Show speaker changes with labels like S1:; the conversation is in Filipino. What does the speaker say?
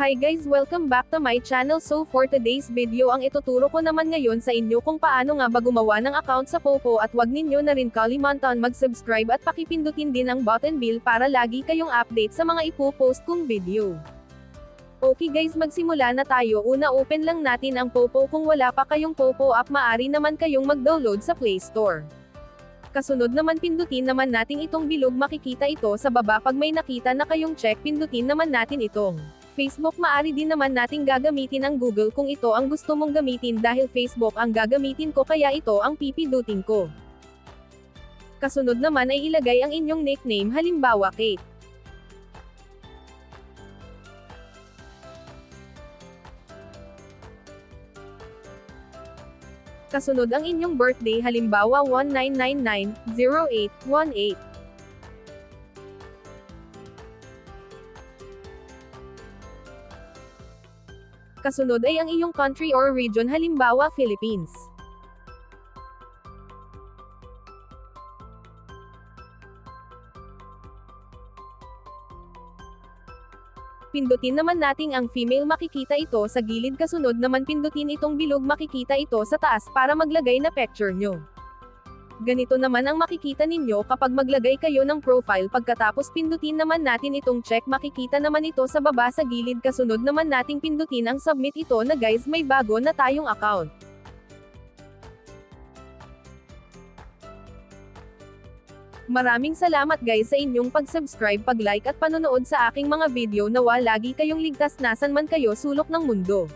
S1: Hi guys welcome back to my channel. So for today's video ang ituturo ko naman ngayon sa inyo kung paano nga ba gumawa ng account sa Popo at wag ninyo na rin kalimantan mag-subscribe at pakipindutin din ang button bell para lagi kayong update sa mga ipopost kong video. Okay guys magsimula na tayo. Una open lang natin ang Popo kung wala pa kayong Popo app maari naman kayong mag-download sa Play Store. Kasunod naman pindutin naman natin itong bilog. Makikita ito sa baba. Pag may nakita na kayong check pindutin naman natin itong Facebook maari din naman nating gagamitin ang Google kung ito ang gusto mong gamitin dahil Facebook ang gagamitin ko kaya ito ang pipindutin ko. Kasunod naman ay ilagay ang inyong nickname halimbawa Kate. Kasunod ang inyong birthday halimbawa 1999-08-18. Kasunod ay ang iyong country or region halimbawa Philippines. Pindutin naman nating ang female makikita ito sa gilid kasunod naman pindutin itong bilog makikita ito sa taas para maglagay na picture nyo. Ganito naman ang makikita ninyo kapag maglagay kayo ng profile pagkatapos pindutin naman natin itong check makikita naman ito sa baba sa gilid kasunod naman nating pindutin ang submit ito na guys may bago na tayong account. Maraming salamat guys sa inyong pag-subscribe, pag-like at panonood sa aking mga video nawa lagi kayong ligtas nasan man kayo sulok ng mundo.